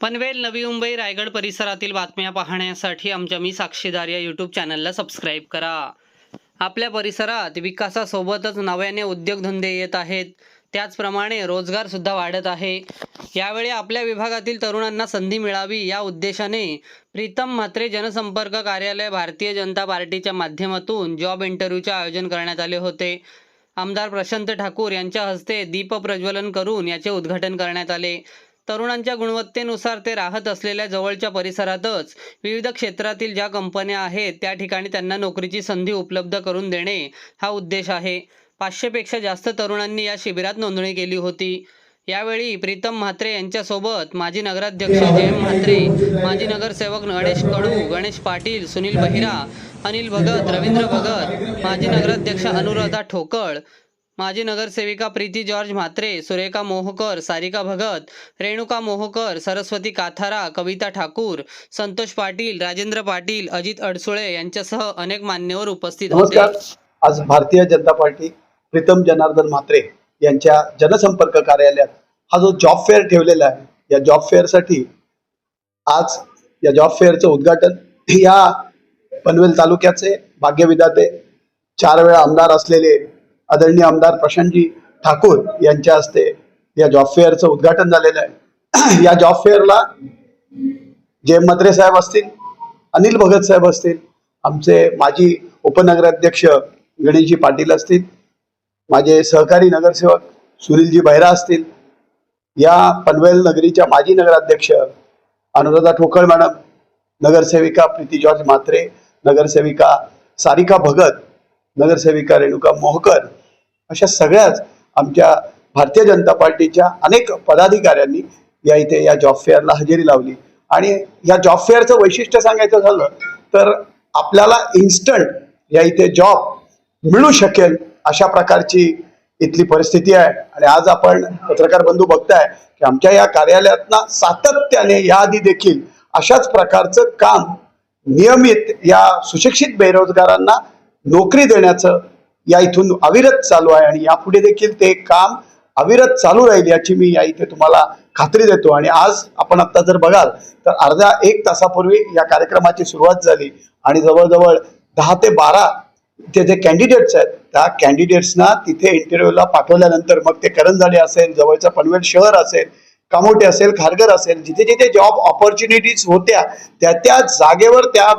पनवेल नवी मुंबई रायगड परिसरातील बातम्या पाहण्यासाठी आमच्या मी साक्षीदार या यूट्यूब चॅनलला सबस्क्राईब करा. आपल्या परिसरात विकासासोबतच नव्याने उद्योगधंदे येत आहेत. त्याचप्रमाणे रोजगारसुद्धा वाढत आहे. यावेळी आपल्या विभागातील तरुणांना संधी मिळावी या उद्देशाने प्रीतम म्हात्रे जनसंपर्क कार्यालय भारतीय जनता पार्टीच्या माध्यमातून जॉब इंटरव्ह्यूचे आयोजन करण्यात आले होते. आमदार प्रशांत ठाकूर यांच्या हस्ते दीप प्रज्वलन करून याचे उद्घाटन करण्यात आले. तरुणांच्या गुणवत्तेनुसार ते राहत असलेल्या जवळच्या परिसरातच विविध क्षेत्रातील ज्या कंपन्या आहेत त्या ठिकाणी त्यांना नोकरीची संधी उपलब्ध करून देणे हा उद्देश आहे. पाचशेपेक्षा जास्त तरुणांनी या शिबिरात नोंदणी केली होती. यावेळी प्रीतम म्हात्रे यांच्यासोबत माजी नगराध्यक्ष एम. म्हात्रे माजी नगरसेवक गणेश कडू गणेश पाटील सुनील बहिरा अनिल भगत रवींद्र भगत माजी नगराध्यक्ष अनुराधा ठोकळ माजी नगरसेविका प्रीती जॉर्ज म्हात्रे सुरेखा मोहकर सारिका भगत रेणुका मोहकर सरस्वती काथारा कविता ठाकूर संतोष पाटील राजेंद्र पाटील अजित अडसुळे यांच्यासह अनेक मान्यवर उपस्थित होते. नमस्कार. आज भारतीय जनता पार्टी प्रीतम जनार्दन म्हात्रे यांच्या जनसंपर्क कार्यालयात हा जो जॉब फेअर ठेवलेला आहे या जॉब फेअरसाठी आज या जॉब फेअरचं उद्घाटन या पनवेल तालुक्याचे भाग्यविधाते चार वेळा आमदार असलेले आदरणीय आमदार प्रशांतजी ठाकूर यांच्या हस्ते या जॉब फेअरचं उद्घाटन झालेलं आहे. या जॉब फेअरला जयम म्हात्रे साहेब असतील अनिल भगत साहेब असतील आमचे माजी उपनगराध्यक्ष गणेशजी पाटील असतील माझे सहकारी नगरसेवक सुनीलजी बहिरा असतील या पनवेल नगरीच्या माजी नगराध्यक्ष अनुराधा ठोकळ मॅडम नगरसेविका प्रीती जॉर्ज म्हात्रे नगरसेविका सारिका भगत नगरसेविका रेणुका मोहकर अशा सगळ्याच आमच्या भारतीय जनता पार्टीच्या अनेक पदाधिकाऱ्यांनी या इथे या जॉब फेअरला हजेरी लावली. आणि या जॉब फेअरचं वैशिष्ट्य सांगायचं झालं तर आपल्याला इन्स्टंट या इथे जॉब मिळू शकेल अशा प्रकारची इथली परिस्थिती आहे. आणि आज आपण पत्रकार बंधू बघताय की आमच्या या कार्यालयातना सातत्याने याआधी देखील अशाच प्रकारचं काम नियमित या सुशिक्षित बेरोजगारांना नोकरी देण्याचं या इथून अविरत चालू आहे आणि यापुढे देखील ते काम अविरत चालू राहील याची मी या इथे तुम्हाला खात्री देतो. आणि आज आपण आता जर बघाल तर अर्ध्या एक तासापूर्वी या कार्यक्रमाची सुरुवात झाली आणि जवळजवळ दहा ते बारा ते जे कॅन्डिडेट्स आहेत त्या कॅन्डिडेट्सना तिथे इंटरव्ह्यूला पाठवल्यानंतर मग ते करंजाडे असेल जवळचं पनवेल शहर असेल कामोटे असेल खारघर असेल जिथे जिथे जॉब ऑपॉर्च्युनिटीज होत्या त्या त्या जागेवर त्या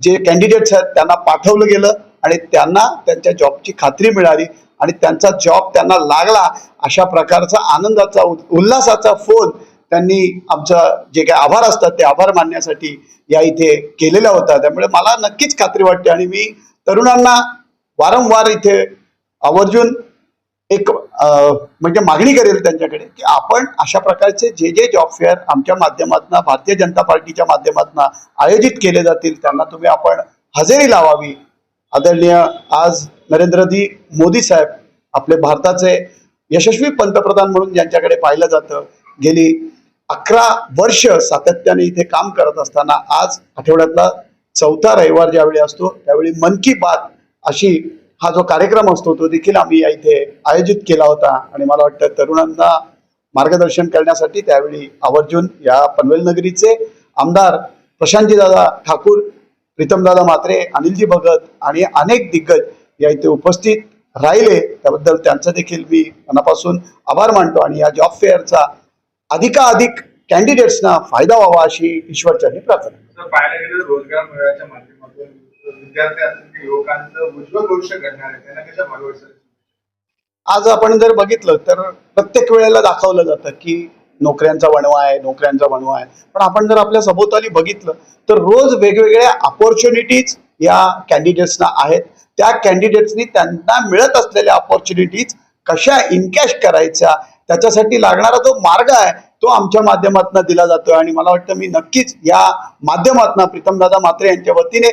जे कॅन्डिडेट्स आहेत त्यांना पाठवलं गेलं. आणि त्यांना त्यांच्या जॉबची खात्री मिळाली आणि त्यांचा जॉब त्यांना लागला अशा प्रकारचा आनंदाचा उल्हासाचा फोन त्यांनी आमचं जे काही आभार असतात ते आभार मानण्यासाठी या इथे केलेला होता त्यामुळे मला नक्कीच खात्री वाटते आणि मी तरुणांना वारंवार इथे आवर्जून एक म्हणजे मागणी करेल त्यांच्याकडे की आपण अशा प्रकारचे जे जे जॉब फेअर आमच्या माध्यमातून भारतीय जनता पार्टीच्या माध्यमातून आयोजित केले जातील त्यांना तुम्ही आपण हजेरी लावावी. आदरणीय आज नरेंद्रजी मोदी साहेब आपले भारताचे यशस्वी पंतप्रधान म्हणून ज्यांच्याकडे पाहिलं जातं गेली अकरा वर्ष सातत्याने इथे काम करत असताना आज आठवड्यातला चौथा रविवार ज्यावेळी असतो त्यावेळी मन की बात अशी हा जो कार्यक्रम असतो तो देखील आम्ही या इथे आयोजित केला होता. आणि मला वाटतं तरुणांना मार्गदर्शन करण्यासाठी त्यावेळी आवर्जून या पनवेल नगरीचे आमदार प्रशांतजी दादा ठाकूर प्रीतमदादा म्हात्रे अनिलजी भगत आणि अनेक दिग्गज या इथे उपस्थित राहिले. त्याबद्दल त्यांचं देखील मी मनापासून आभार मानतो आणि या जॉब फेअरचा अधिकाधिक कॅन्डिडेट्सना फायदा व्हावा अशी ईश्वरचरणी प्रार्थना. जर पाहायला गेलं तर रोजगार मेळाव्याच्या माध्यमातून विद्यार्थी असतील की युवकांचं उज्ज्वल भविष्य घडणार आहे त्यांना कशा भागवायचं आज आपण जर बघितलं तर प्रत्येक वेळेला दाखवलं जातं की नोकऱ्यांचा वणवा आहे नोकऱ्यांचा वणवा आहे. पण आपण जर आपल्या सभोवताली बघितलं तर रोज वेगवेगळ्या अपॉर्च्युनिटीज या कॅन्डिडेट्सना आहेत. त्या कॅन्डिडेट्सनी त्यांना मिळत असलेल्या अपॉर्च्युनिटीज कशा इनकॅश करायच्या त्याच्यासाठी लागणारा जो मार्ग आहे तो आमच्या माध्यमातून दिला जातोय. आणि मला वाटतं मी नक्कीच या माध्यमातून प्रीतमदादा म्हात्रे यांच्या वतीने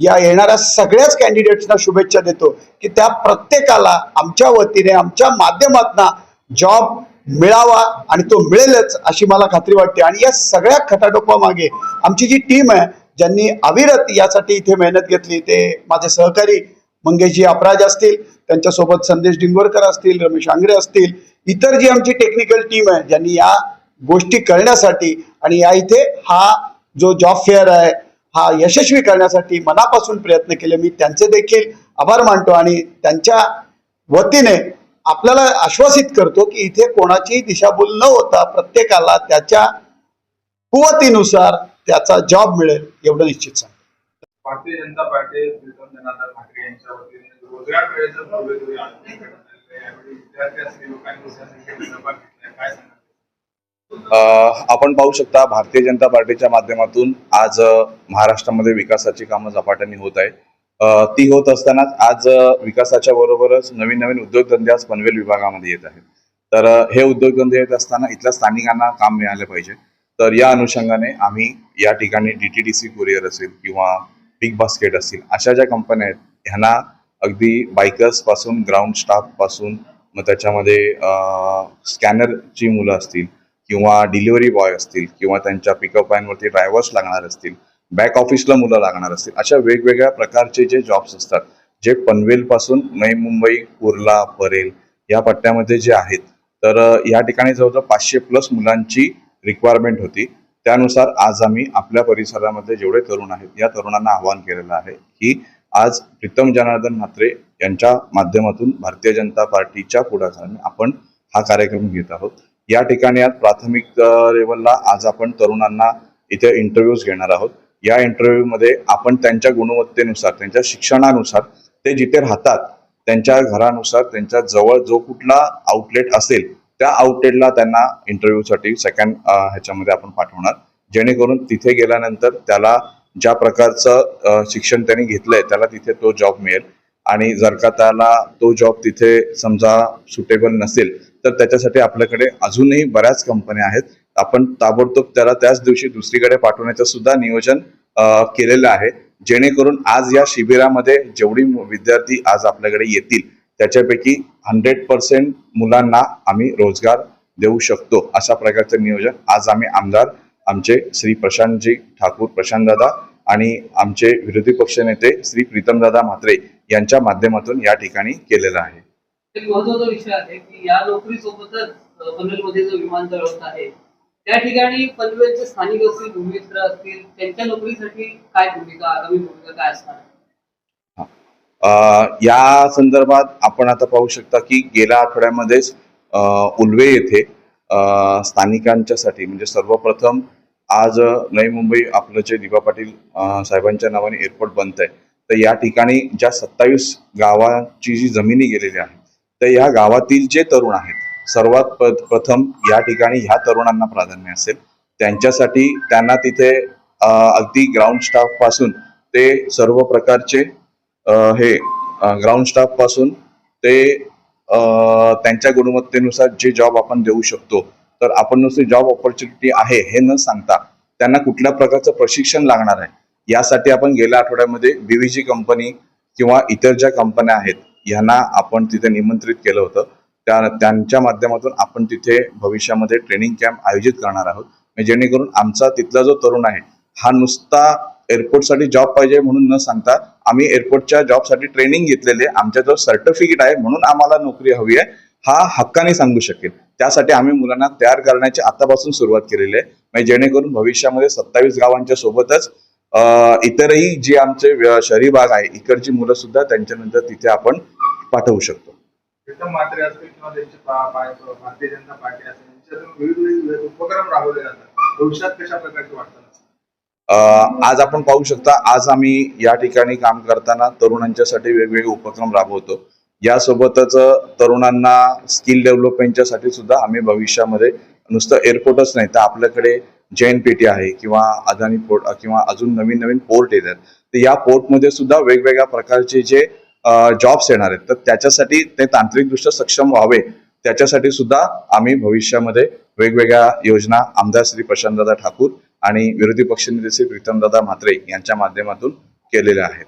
या येणाऱ्या सगळ्याच कॅन्डिडेट्सना शुभेच्छा देतो की त्या प्रत्येकाला आमच्या वतीने आमच्या माध्यमातून जॉब मिळावा आणि तो मिळेलच अशी मला खात्री वाटते. आणि या सगळ्या खटाटोपा मागे आमची जी टीम आहे ज्यांनी अविरत यासाठी इथे मेहनत घेतली ते माझे सहकारी मंगेशजी अपराज असतील त्यांच्यासोबत संदेश डिंगोरकर असतील रमेश आंग्रे असतील इतर जी आमची टेक्निकल टीम आहे ज्यांनी या गोष्टी करण्यासाठी आणि या इथे हा जो जॉब फेअर आहे हा यशस्वी करण्यासाठी मनापासून प्रयत्न केले. मी त्यांचे देखील आभार मानतो आणि त्यांच्या वतीने आपल्याला आश्वासित करतो की इथे कोणाची दिशाभूल न होता प्रत्येकाला त्याच्या कुवतीनुसार त्याचा जॉब मिळेल एवढं निश्चित सांगतो. भारतीय जनता पार्टी ठाकरे यांच्या वतीने रोजगार आपण पाहू शकता भारतीय जनता पार्टीच्या माध्यमातून आज महाराष्ट्रामध्ये विकासाची कामं झपाट्याने होत आहे अ, ती होत असतानाच आज विकासाच्या बरोबरच नवीन नवीन उद्योगधंदे आज पनवेल विभागामध्ये येत आहेत. तर हे उद्योगधंदे येत असताना इथल्या स्थानिकांना काम मिळालं पाहिजे. तर या अनुषंगाने आम्ही या ठिकाणी D T D C courier असेल किंवा बिग बास्केट असतील अशा ज्या कंपन्या आहेत ह्यांना अगदी बायकर्सपासून ग्राउंड स्टाफपासून मग त्याच्यामध्ये स्कॅनरची मुलं असतील किंवा डिलिव्हरी बॉय असतील किंवा त्यांच्या पिकअप वरती ड्रायव्हर्स लागणार असतील बॅक ऑफिसला मुलं लागणार असतील. अशा वेगवेगळ्या प्रकारचे जे जॉब्स असतात जे पनवेलपासून नई नवी मुंबई कुर्ला परेल या पट्ट्यामध्ये जे आहेत तर या ठिकाणी जवळजवळ पाचशे प्लस मुलांची रिक्वायरमेंट होती. त्यानुसार आज आम्ही आपल्या परिसरामध्ये जेवढे तरुण आहेत या तरुणांना आवाहन केलेलं आहे की आज प्रीतम जनार्दन म्हात्रे यांच्या माध्यमातून भारतीय जनता पार्टीच्या पुढाकाराने आपण हा कार्यक्रम घेत आहोत. या ठिकाणी आज प्राथमिक लेवलला आज आपण तरुणांना इथे इंटरव्ह्यूज घेणार आहोत. या इंटरव्ह्यूमध्ये आपण त्यांच्या गुणवत्तेनुसार त्यांच्या शिक्षणानुसार ते जिथे राहतात त्यांच्या घरानुसार त्यांच्या जवळ जो कुठला आउटलेट असेल त्या आउटलेटला त्यांना इंटरव्ह्यूसाठी सेकंड ह्याच्यामध्ये आपण पाठवणार. जेणेकरून तिथे गेल्यानंतर त्याला ज्या प्रकारचं शिक्षण त्यांनी घेतलंय त्याला तिथे तो जॉब मिळेल. आणि जर का त्याला तो जॉब तिथे समजा सुटेबल नसेल तर त्याच्यासाठी आपल्याकडे अजूनही बऱ्याच कंपन्या आहेत. आपण ताबडतोब त्याला त्याच दिवशी दुसरीकडे पाठवण्याचं सुद्धा नियोजन केलेलं आहे. जेणेकरून आज या शिबिरामध्ये जेवढी विद्यार्थी आज आपल्याकडे येतील त्याच्यापैकी हंड्रेड पर्सेंट मुलांना आम्ही रोजगार देऊ शकतो. अशा प्रकारचं नियोजन आज आम्ही आमदार आमचे श्री प्रशांतजी ठाकूर प्रशांतदादा आणि आमचे विरोधी पक्षनेते श्री प्रीतमदादा म्हात्रे यांच्या माध्यमातून या ठिकाणी केलेलं आहे. एक महत्त्वाचा विषय आहे की या नोकरीसोबतच पनवेलमध्ये जो विमानतळ होत आहे त्या ठिकाणी पनवेलचे स्थानिक असतील भूमित्र असतील त्यांच्या नोकरीसाठी काय भूमिका आगामी भूमिका काय असणार? अ, या संदर्भात आपण आता पाहू शकता की गेल्या आठवड्यामध्येच उलवे उल्वे येथे स्थानिकांच्यासाठी म्हणजे सर्वप्रथम आज नवी मुंबई आपलं जे दिवा पाटील साहेबांच्या नावाने एअरपोर्ट बनत आहे तर या ठिकाणी ज्या सत्तावीस गावाची जी जमिनी गेलेली आहे तर या गावातील जे तरुण आहेत सर्वात प्रथम या ठिकाणी ह्या तरुणांना प्राधान्य असेल. त्यांच्यासाठी त्यांना तिथे अगदी ग्राउंड स्टाफपासून ते सर्व प्रकारचे हे ग्राउंड स्टाफपासून ते त्यांच्या गुणवत्तेनुसार जे जॉब आपण देऊ शकतो तर आपण नुसते जॉब ऑपॉर्च्युनिटी आहे हे न सांगता त्यांना कुठल्या प्रकारचं प्रशिक्षण लागणार आहे यासाठी आपण गेल्या आठवड्यामध्ये बीव्हीजी कंपनी किंवा इतर ज्या कंपन्या आहेत यांना आपण तिथे निमंत्रित केलं होतं. त्या त्यांच्या माध्यमातून आपण तिथे भविष्यामध्ये ट्रेनिंग कॅम्प आयोजित करणार आहोत. म्हणजे जेणेकरून आमचा तिथला जो तरुण आहे हा नुसता एअरपोर्टसाठी जॉब पाहिजे म्हणून न सांगता आम्ही एअरपोर्टच्या जॉबसाठी ट्रेनिंग घेतलेले आमच्या जो सर्टिफिकेट आहे म्हणून आम्हाला नोकरी हवी आहे. हा हक्काने सांगू शकेल. त्यासाठी आम्ही मुलांना तयार करण्याची आतापासून सुरुवात केलेली आहे. म्हणजे जेणेकरून भविष्यामध्ये सत्तावीस गावांच्या सोबतच इतरही जे आमचे शहरी भाग आहे इकडची मुलं सुद्धा त्यांच्यानंतर तिथे आपण पाठवू शकतो. प्रीतम म्हात्रे असतील किंवा त्यांचे भारतीय जनता पार्टी असेल यांच्यातून विविध उपक्रम राबवले जातात. भविष्यात कशा प्रकारचे वाटतात आज आपण पाहू शकता आज आम्ही या ठिकाणी काम करताना तरुणांच्यासाठी वेगवेगळे उपक्रम राबवतो. यासोबतच तरुणांना स्किल डेव्हलपमेंटच्यासाठी सुद्धा आम्ही भविष्यामध्ये नुसतं एअरपोर्टच नाही तर आपल्याकडे जैन टी आहे किंवा अदानी पोर्ट किंवा अजून नवीन नवीन पोर्ट येतात. तर या पोर्टमध्ये सुद्धा वेगवेगळ्या प्रकारचे जे जॉब्स येणार आहेत. तर त्याच्यासाठी ते तांत्रिकदृष्ट्या सक्षम व्हावे. त्याच्यासाठी सुद्धा आम्ही भविष्यामध्ये वेगवेगळ्या योजना आमदार श्री प्रशांतदादा ठाकूर आणि विरोधी पक्षनेते श्री प्रीतमदादा म्हात्रे यांच्या माध्यमातून केलेल्या आहेत.